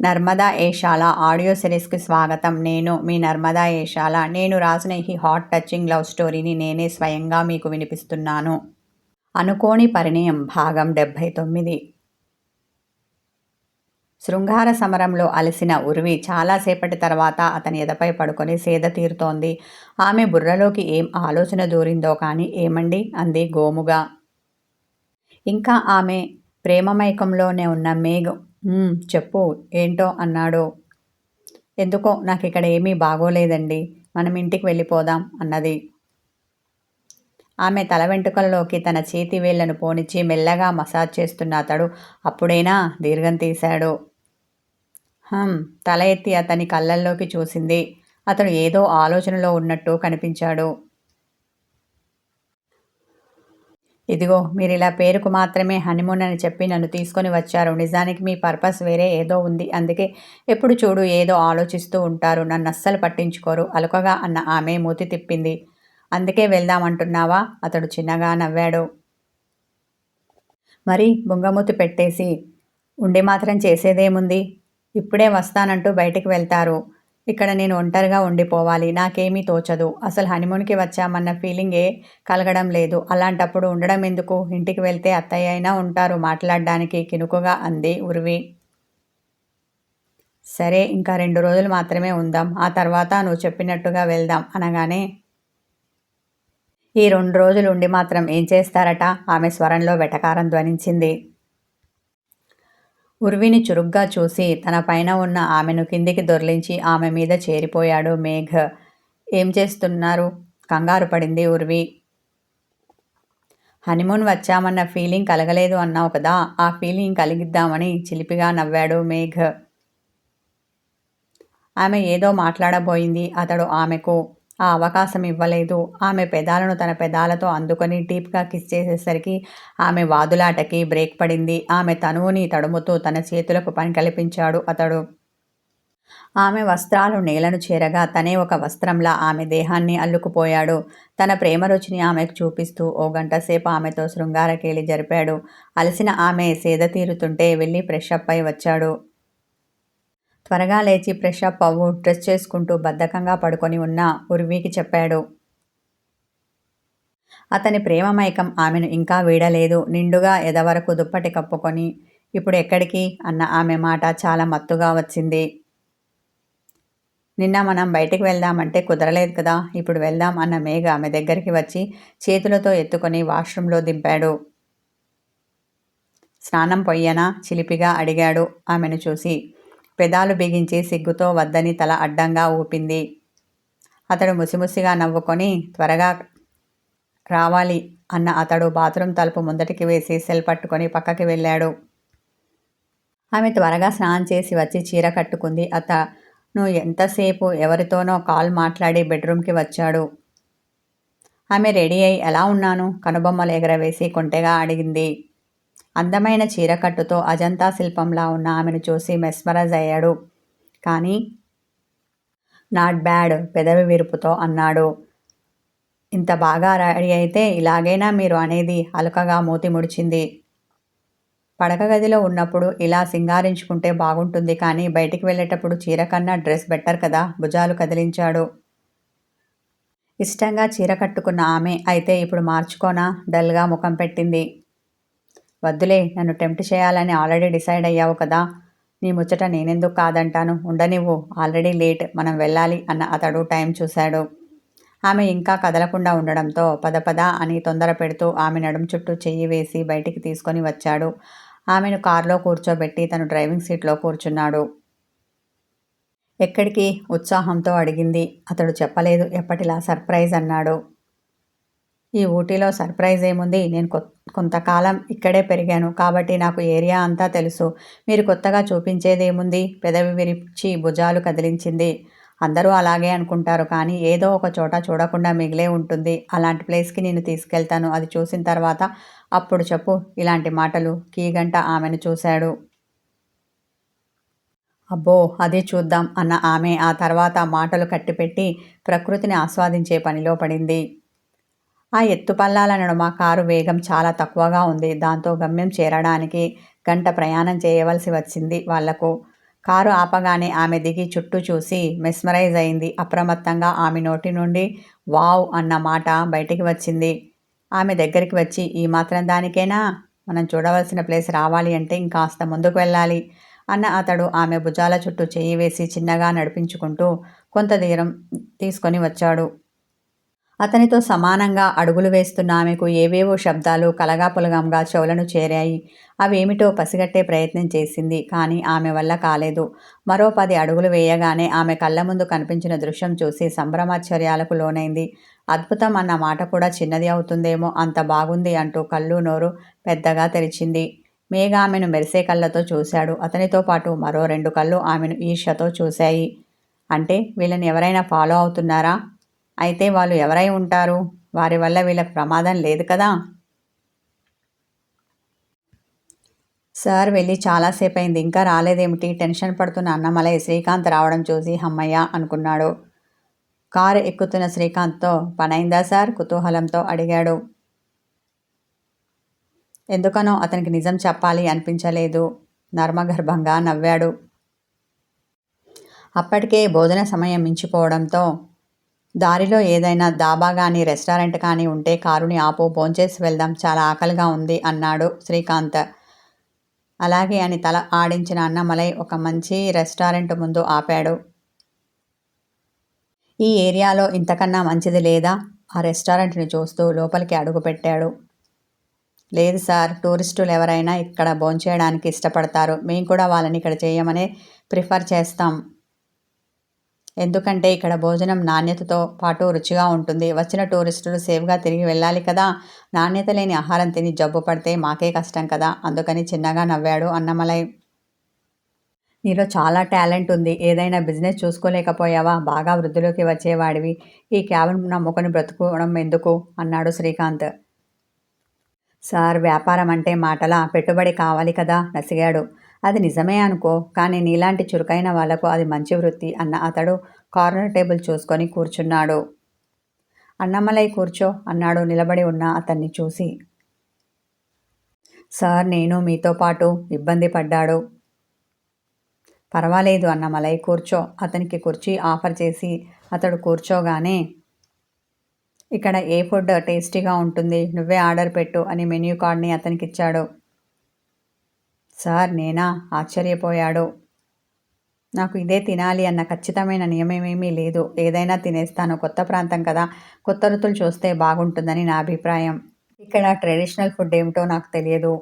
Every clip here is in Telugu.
నర్మదా ఏషాల ఆడియో సిరీస్కి స్వాగతం. నేను మీ నర్మదా ఏషాల. నేను రాసిన ఈ హాట్ టచింగ్ లవ్ స్టోరీని నేనే స్వయంగా మీకు వినిపిస్తున్నాను. అనుకోని పరిణయం భాగం డెబ్భై తొమ్మిది. శృంగార సమరంలో అలసిన ఉర్వి చాలాసేపటి తర్వాత అతని ఎదపై పడుకొని సేద తీరుతోంది. ఆమె బుర్రలోకి ఏం ఆలోచన దూరిందో కానీ ఏమండి? అంది గోముగా. ఇంకా ఆమె ప్రేమమైకంలోనే ఉన్న మేఘం చెప్పు ఏంటో అన్నాడు. ఎందుకో నాకు ఇక్కడ ఏమీ బాగోలేదండి. మనం ఇంటికి వెళ్ళిపోదాం అన్నది. ఆమె తల వెంట్రుకల్లోకి తన చేతి వేళ్ళను పోనిచ్చి మెల్లగా మసాజ్ చేస్తున్న అతడు అప్పుడైనా? దీర్ఘం తీశాడు. తల ఎత్తి అతని కళ్ళల్లోకి చూసింది. అతడు ఏదో ఆలోచనలో ఉన్నట్టు కనిపించాడు. ఇదిగో మీరు ఇలా పేరుకు మాత్రమే హనీమూన్ అని చెప్పి నన్ను తీసుకొని వచ్చారు. నిజానికి మీ పర్పస్ వేరే ఏదో ఉంది. అందుకే ఎప్పుడు చూడు ఏదో ఆలోచిస్తూ ఉంటారు. నన్ను అస్సలు పట్టించుకోరు. అలుకగా అన్న ఆమె మూతి తిప్పింది. అందుకే వెళ్దామంటున్నావా? అతడు చిన్నగా నవ్వాడు. మరి బుంగమూతి పెట్టేసి ఉండి మాత్రం చేసేదేముంది? ఇప్పుడే వస్తానంటూ బయటికి వెళ్తారు. ఇక్కడ నేను ఒంటరిగా ఉండిపోవాలి. నాకేమీ తోచదు. అసలు హనీమూన్కి వచ్చామన్న ఫీలింగే కలగడం లేదు. అలాంటప్పుడు ఉండడం ఎందుకు? ఇంటికి వెళ్తే అత్తయ్య అయినా ఉంటారు మాట్లాడడానికి కినుకుగా అంది ఉర్వి. సరే ఇంకా రెండు రోజులు మాత్రమే ఉందాం. ఆ తర్వాత నువ్వు చెప్పినట్టుగా వెళ్దాం అనగానే ఈ రెండు రోజులు ఉండి మాత్రం ఏం చేస్తారట? ఆమె స్వరంలో వెటకారం ధ్వనించింది. ఉర్విని చురుగ్గా చూసి తన పైన ఉన్న ఆమెను కిందికి దొర్లించి ఆమె మీద చేరిపోయాడు మేఘ్. ఏం చేస్తున్నారు? కంగారు పడింది ఉర్వి. హనీమూన్ వచ్చామన్న ఫీలింగ్ కలగలేదు అన్నావు కదా ఆ ఫీలింగ్ కలిగిద్దామని చిలిపిగా నవ్వాడు మేఘ్. ఆమె ఏదో మాట్లాడబోయింది అతడు ఆమెకు ఆ అవకాశం ఇవ్వలేదు. ఆమె పెదాలను తన పెదాలతో అందుకొని డీప్గా కిస్ చేసేసరికి ఆమె వాదులాటకి బ్రేక్ పడింది. ఆమె తనువుని తడుముతూ తన చేతులకు పని కల్పించాడు అతడు. ఆమె వస్త్రాలు నేలను చేరగా తనే ఒక వస్త్రంలా ఆమె దేహాన్ని అల్లుకుపోయాడు. తన ప్రేమ రుచిని ఆమెకు చూపిస్తూ ఓ గంట సేపు ఆమెతో శృంగారకేళి జరిపాడు. అలసిన ఆమె సేద తీరుతుంటే వెళ్ళి ఫ్రెష్ అప్ అయి వచ్చాడు. త్వరగా లేచి ఫ్రెష్ అప్ అవ్వు డ్రెస్ చేసుకుంటూ బద్ధకంగా పడుకొని ఉన్న ఉర్వీకి చెప్పాడు. అతని ప్రేమమైకం ఆమెను ఇంకా వీడలేదు. నిండుగా ఎదవరకు దుప్పటి కప్పుకొని ఇప్పుడు ఎక్కడికి? అన్న ఆమె మాట చాలా మత్తుగా వచ్చింది. నిన్న మనం బయటికి వెళ్దామంటే కుదరలేదు కదా ఇప్పుడు వెళ్దాం అన్న మేఘ ఆమె దగ్గరికి వచ్చి చేతులతో ఎత్తుకొని వాష్రూంలో దింపాడు. స్నానం పొయ్యనా? చిలిపిగా అడిగాడు ఆమెను చూసి. పెదాలు బిగించి సిగ్గుతో వద్దని తల అడ్డంగా ఊపింది. అతడు ముసిముసిగా నవ్వుకొని త్వరగా రావాలి అన్న అతడు బాత్రూమ్ తలుపు ముందటికి వేసి సెల్ పట్టుకొని పక్కకి వెళ్ళాడు. ఆమె త్వరగా స్నానం చేసి వచ్చి చీర కట్టుకుంది. అతను ఎంతసేపు ఎవరితోనో కాల్ మాట్లాడి బెడ్రూమ్కి వచ్చాడు. ఆమె రెడీ అయి ఎలా ఉన్నాను? కనుబొమ్మలు ఎగరవేసి కొంటెగా అడిగింది. అందమైన చీరకట్టుతో అజంతా శిల్పంలా ఉన్న ఆమెను చూసి మెస్మరైజ్ అయ్యాడు. కానీ నాట్ బ్యాడ్ పెదవి విరుపుతో అన్నాడు. ఇంత బాగా రెడీ అయితే ఇలాగైనా మీరు అనేది అలకగా మూతి ముడిచింది. పడక గదిలో ఉన్నప్పుడు ఇలా సింగారించుకుంటే బాగుంటుంది కానీ బయటికి వెళ్ళేటప్పుడు చీర కన్నా డ్రెస్ బెటర్ కదా భుజాలు కదిలించాడు. ఇష్టంగా చీర కట్టుకున్న ఆమె అయితే ఇప్పుడు మార్చుకోనా? డల్గా ముఖం పెట్టింది. వద్దులే నన్ను టెంప్ట్ చేయాలని ఆల్రెడీ డిసైడ్ అయ్యావు కదా. నీ ముచ్చట నేనెందుకు కాదంటాను? ఉండనివ్వు. Already late. మనం వెళ్ళాలి అన్న అతడు టైం చూశాడు. ఆమె ఇంకా కదలకుండా ఉండడంతో పద పద అని తొందర పెడుతూ ఆమె నడుం చుట్టూ చెయ్యి వేసి బయటికి తీసుకొని వచ్చాడు. ఆమెను కారులో కూర్చోబెట్టి తను డ్రైవింగ్ సీట్లో కూర్చున్నాడు. ఎక్కడికి? ఉత్సాహంతో అడిగింది. అతడు చెప్పలేదు. ఎప్పటిలా సర్ప్రైజ్ అన్నాడు. ఈ ఊటీలో సర్ప్రైజ్ ఏముంది? నేను కొంతకాలం ఇక్కడే పెరిగాను కాబట్టి నాకు ఏరియా అంతా తెలుసు. మీరు కొత్తగా చూపించేదేముంది పెదవి విరిచి భుజాలు కదిలించింది. అందరూ అలాగే అనుకుంటారు కానీ ఏదో ఒక చోట చూడకుండా మిగిలే ఉంటుంది. అలాంటి ప్లేస్కి నేను తీసుకెళ్తాను. అది చూసిన తర్వాత అప్పుడు చెప్పు ఇలాంటి మాటలు. కీగంట ఆమెను చూశాడు. అబ్బో అదే చూద్దాం అన్న ఆమె ఆ తర్వాత మాటలు కట్టిపెట్టి ప్రకృతిని ఆస్వాదించే పనిలో పడింది. ఆ ఎత్తుపల్లాల నడుమ కారు వేగం చాలా తక్కువగా ఉంది. దాంతో గమ్యం చేరడానికి గంట ప్రయాణం చేయవలసి వచ్చింది వాళ్ళకు. కారు ఆపగానే ఆమె దిగి చుట్టూ చూసి మెస్మరైజ్ అయింది. అప్రమత్తంగా ఆమె నోటి నుండి వావ్ అన్న మాట బయటికి వచ్చింది. ఆమె దగ్గరికి వచ్చి ఈ మాత్రం దానికేనా? మనం చూడవలసిన ప్లేస్ రావాలి అంటే ఇంకాస్త ముందుకు వెళ్ళాలి అన్న అతడు ఆమె భుజాల చుట్టూ చేయి వేసి చిన్నగా నడిపించుకుంటూ కొంత దూరం తీసుకొని వచ్చాడు. అతనితో సమానంగా అడుగులు వేస్తున్న ఆమెకు ఏవేవో శబ్దాలు కలగాపులగంగా చెవులను చేరాయి. అవేమిటో పసిగట్టే ప్రయత్నం చేసింది కానీ ఆమె వల్ల కాలేదు. మరో పది అడుగులు వేయగానే ఆమె కళ్ళ ముందు కనిపించిన దృశ్యం చూసి సంభ్రమాశ్చర్యాలకు లోనైంది. అద్భుతం అన్న మాట కూడా చిన్నది అవుతుందేమో అంత బాగుంది అంటూ కళ్ళు నోరు పెద్దగా తెరిచింది. మేఘ ఆమెను మెరిసే కళ్ళతో చూశాడు. అతనితో పాటు మరో రెండు కళ్ళు ఆమెను ఈర్ష్యతో చూశాయి. అంటే వీళ్ళని ఎవరైనా ఫాలో అవుతున్నారా? అయితే వాళ్ళు ఎవరై ఉంటారు? వారి వల్ల వీళ్ళకి ప్రమాదం లేదు కదా? సార్ వెళ్ళి చాలాసేపు అయింది ఇంకా రాలేదేమిటి? టెన్షన్ పడుతున్న అన్నమలై శ్రీకాంత్ రావడం చూసి హమ్మయ్య అనుకున్నాడు. Car ఎక్కుతున్న శ్రీకాంత్తో పనైందా sir? కుతూహలంతో అడిగాడు. ఎందుకనో అతనికి నిజం చెప్పాలి అనిపించలేదు. నర్మగర్భంగా నవ్వాడు. అప్పటికే భోజన సమయం మించిపోవడంతో దారిలో ఏదైనా దాబా కానీ రెస్టారెంట్ కానీ ఉంటే కారుని ఆపు భోంచేసి వెళ్దాం చాలా ఆకలిగా ఉంది అన్నాడు శ్రీకాంత్. అలాగే అని తల ఆడించిన అన్నమలై ఒక మంచి రెస్టారెంట్ ముందు ఆపాడు. ఈ ఏరియాలో ఇంతకన్నా మంచిది లేదా? ఆ రెస్టారెంట్ని చూస్తూ లోపలికి అడుగుపెట్టాడు లేదు సార్ టూరిస్టులు ఎవరైనా ఇక్కడ భోంచేయడానికి ఇష్టపడతారు. మేము కూడా వాళ్ళని ఇక్కడ చేయమనే ప్రిఫర్ చేస్తాం. ఎందుకంటే ఇక్కడ భోజనం నాణ్యతతో పాటు రుచిగా ఉంటుంది. వచ్చిన టూరిస్టులు సేఫ్గా తిరిగి వెళ్ళాలి కదా. నాణ్యత లేని ఆహారం తిని జబ్బు పడితే మాకే కష్టం కదా. అందుకని చిన్నగా నవ్వాడు అన్నమలై. నీలో చాలా టాలెంట్ ఉంది. ఏదైనా బిజినెస్ చూసుకోలేకపోయావా? బాగా వృద్ధిలోకి వచ్చేవాడివి. ఈ క్యాబిన్ నమ్ముకొని బ్రతుకోవడం ఎందుకు? అన్నాడు శ్రీకాంత్. సార్ వ్యాపారం అంటే మాటలా? పెట్టుబడి కావాలి కదా? నసిగాడు. అది నిజమే అనుకో కానీ నీలాంటి చురుకైన వాళ్ళకు అది మంచి వృత్తి అన్న అతడు కార్నర్ టేబుల్ చూసుకొని కూర్చున్నాడు. అన్నమలై కూర్చో అన్నాడు నిలబడి ఉన్న అతన్ని చూసి. సార్ నేను మీతో పాటు ఇబ్బంది పడ్డాడు. పర్వాలేదు అన్నమలై కూర్చో. అతనికి కుర్చీ ఆఫర్ చేసి అతడు కూర్చోగానే ఇక్కడ ఏ ఫుడ్ టేస్టీగా ఉంటుంది నువ్వే ఆర్డర్ పెట్టు అని మెన్యూ కార్డ్ని అతనికి ఇచ్చాడు సార్ నేనా? ఆశ్చర్యపోయాడు. నాకు ఇదే తినాలి అన్న ఖచ్చితమైన నియమమేమీ లేదు. ఏదైనా తినేస్తాను. కొత్త ప్రాంతం కదా. కొత్త రుతులు చూస్తే బాగుంటుందని నా అభిప్రాయం. ఇక్కడ ట్రెడిషనల్ ఫుడ్ ఏమిటో నాకు తెలియదు.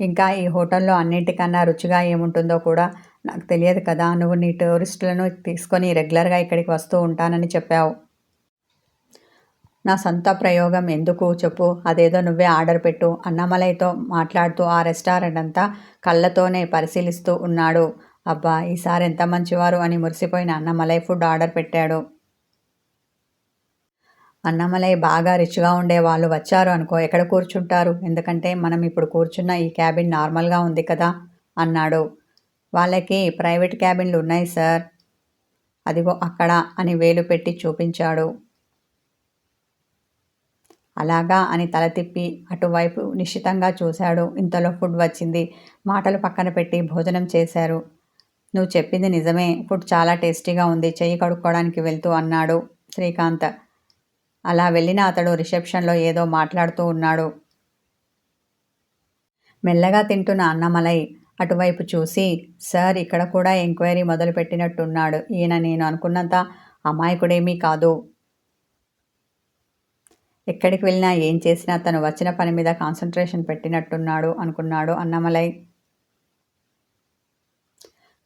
ఇంకా ఈ హోటల్లో అన్నింటికన్నా రుచిగా ఏముంటుందో కూడా నాకు తెలియదు కదా. నువ్వు నీ టూరిస్టులను తీసుకొని రెగ్యులర్గా ఇక్కడికి వస్తూ ఉంటానని చెప్పావు. నా సొంత ప్రయోగం ఎందుకు చెప్పు అదేదో నువ్వే ఆర్డర్ పెట్టు అన్నమలైతో మాట్లాడుతూ ఆ రెస్టారెంట్ అంతా కళ్ళతోనే పరిశీలిస్తూ ఉన్నాడు. అబ్బా ఈసారి ఎంత మంచివారు అని మురిసిపోయిన అన్నమలై ఫుడ్ ఆర్డర్ పెట్టాడు. అన్నమలై బాగా రిచ్గా ఉండే వాళ్ళు వచ్చారు అనుకో ఎక్కడ కూర్చుంటారు? ఎందుకంటే మనం ఇప్పుడు కూర్చున్న ఈ క్యాబిన్ నార్మల్గా ఉంది కదా అన్నాడు. వాళ్ళకి ప్రైవేట్ క్యాబిన్లు ఉన్నాయి సార్. అదిగో అక్కడ అని వేలు పెట్టి చూపించాడు. అలాగా అని తల తిప్పి అటువైపు నిశ్చితంగా చూశాడు. ఇంతలో ఫుడ్ వచ్చింది. మాటలు పక్కన పెట్టి భోజనం చేశారు. నువ్వు చెప్పింది నిజమే. ఫుడ్ చాలా టేస్టీగా ఉంది. చెయ్యి కడుక్కోవడానికి వెళ్తూ అన్నాడు శ్రీకాంత్. అలా వెళ్ళిన అతడు రిసెప్షన్లో ఏదో మాట్లాడుతూ ఉన్నాడు. మెల్లగా తింటున్న అన్నమలై అటువైపు చూసి సార్ ఇక్కడ కూడా ఎంక్వైరీ మొదలుపెట్టినట్టున్నాడు. ఈయన నేను అనుకున్నంత అమాయకుడేమీ కాదు. ఎక్కడికి వెళ్ళినా ఏం చేసినా తను వచ్చిన పని మీద కాన్సన్ట్రేషన్ పెట్టినట్టున్నాడు అనుకున్నాడు అన్నమలై.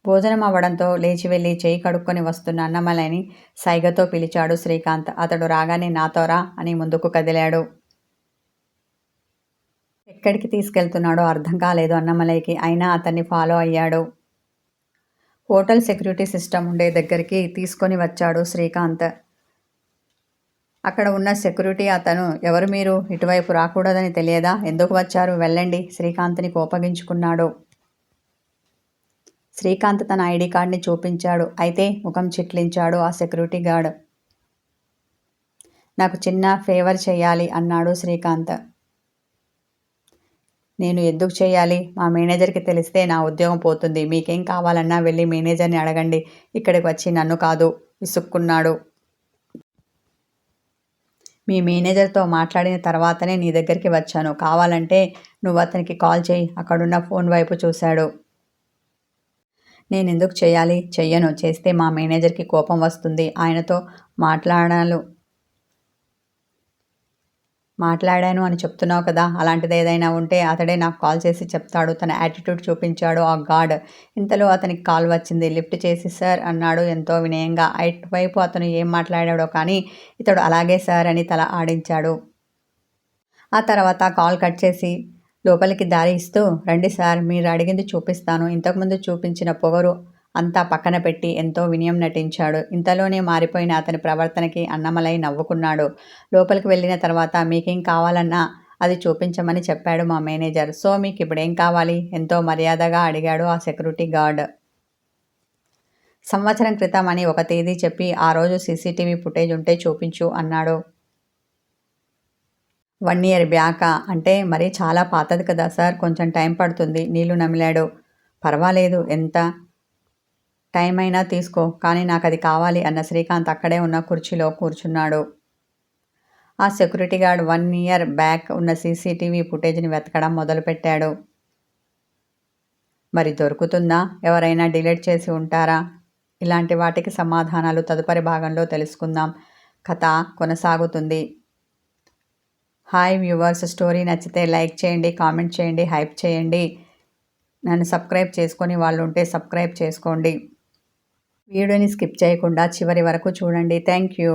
భోజనం అవ్వడంతో లేచి వెళ్ళి చేయి కడుక్కొని వస్తున్న అన్నమలైని సైగతో పిలిచాడు శ్రీకాంత్. అతడు రాగానే నాతోరా అని ముందుకు కదిలాడు. ఎక్కడికి తీసుకెళ్తున్నాడో అర్థం కాలేదు అన్నమలైకి. అయినా అతన్ని ఫాలో అయ్యాడు. హోటల్ సెక్యూరిటీ సిస్టమ్ ఉండే దగ్గరికి తీసుకొని వచ్చాడు శ్రీకాంత్. అక్కడ ఉన్న సెక్యూరిటీ అతను ఎవరు మీరు? ఇటువైపు రాకూడదని తెలియదా? ఎందుకు వచ్చారు? వెళ్ళండి. శ్రీకాంత్ని కోపగించుకున్నాడు. శ్రీకాంత్ తన ఐడి కార్డ్ని చూపించాడు. అయితే ముఖం చిట్లించాడు ఆ సెక్యూరిటీ గార్డ్. నాకు చిన్న ఫేవర్ చేయాలి అన్నాడు శ్రీకాంత్. నేను ఎందుకు చేయాలి? మా మేనేజర్కి తెలిస్తే నా ఉద్యోగం పోతుంది. మీకేం కావాలన్నా వెళ్ళి మేనేజర్ని అడగండి. ఇక్కడికి వచ్చి నన్ను కాదు విసుక్కున్నాడు. మీ మేనేజర్తో మాట్లాడిన తర్వాతనే నీ దగ్గరికి వచ్చాను. కావాలంటే నువ్వు అతనికి కాల్ చేయి. అక్కడున్న ఫోన్ వైపు చూశాడు. నేను ఎందుకు చేయాలి? చెయ్యను. చేస్తే మా మేనేజర్కి కోపం వస్తుంది. ఆయనతో మాట్లాడాలు మాట్లాడాను అని చెప్తున్నావు కదా అలాంటిది ఏదైనా ఉంటే అతడే నాకు కాల్ చేసి చెప్తాడు తన యాటిట్యూడ్ చూపించాడు ఆ గాడ్ ఇంతలో అతనికి కాల్ వచ్చింది లిఫ్ట్ చేసి సార్ అన్నాడు ఎంతో వినయంగా. అటువైపు అతను ఏం మాట్లాడాడో కానీ ఇతడు అలాగే సార్ అని తల ఆడించాడు. ఆ తర్వాత కాల్ కట్ చేసి లోపలికి దారి ఇస్తూ రండి సార్ మీరు అడిగింది చూపిస్తాను ఇంతకుముందు చూపించిన పొగరు అంతా పక్కన పెట్టి ఎంతో వినయం నటించాడు. ఇంతలోనే మారిపోయిన అతని ప్రవర్తనకి అన్నమలై నవ్వుకున్నాడు. లోపలికి వెళ్ళిన తర్వాత మీకేం కావాలన్నా అది చూపించమని చెప్పాడు మా మేనేజర్. సో మీకు ఇప్పుడేం కావాలి ఎంతో మర్యాదగా అడిగాడు ఆ సెక్యూరిటీ గార్డ్. సంవత్సరం క్రితం అని ఒక తేదీ చెప్పి ఆ రోజు సీసీటీవీ ఫుటేజ్ ఉంటే చూపించు అన్నాడు. వన్ ఇయర్ బ్యాకా అంటే మరీ చాలా పాతది కదా సార్. కొంచెం టైం పడుతుంది. నీళ్ళు నమిలాడు. పర్వాలేదు. ఎంత? టైం అయినా తీసుకో. కానీ నాకు అది కావాలి అన్న శ్రీకాంత్ అక్కడే ఉన్న కుర్చీలో కూర్చున్నాడు. ఆ security guard one year back ఉన్న సీసీటీవీ ఫుటేజ్ని వెతకడం మొదలుపెట్టాడు. మరి దొరుకుతుందా? ఎవరైనా డిలీట్ చేసి ఉంటారా? ఇలాంటి వాటికి సమాధానాలు తదుపరి భాగంలో తెలుసుకుందాం. కథ కొనసాగుతుంది. హాయ్ వ్యూవర్స్ స్టోరీ నచ్చితే లైక్ చేయండి కామెంట్ చేయండి హైప్ చేయండి. నన్ను సబ్స్క్రైబ్ చేసుకొని వాళ్ళు ఉంటే సబ్స్క్రైబ్ చేసుకోండి. వీడియోని స్కిప్ చేయకుండా చివరి వరకు చూడండి. Thank you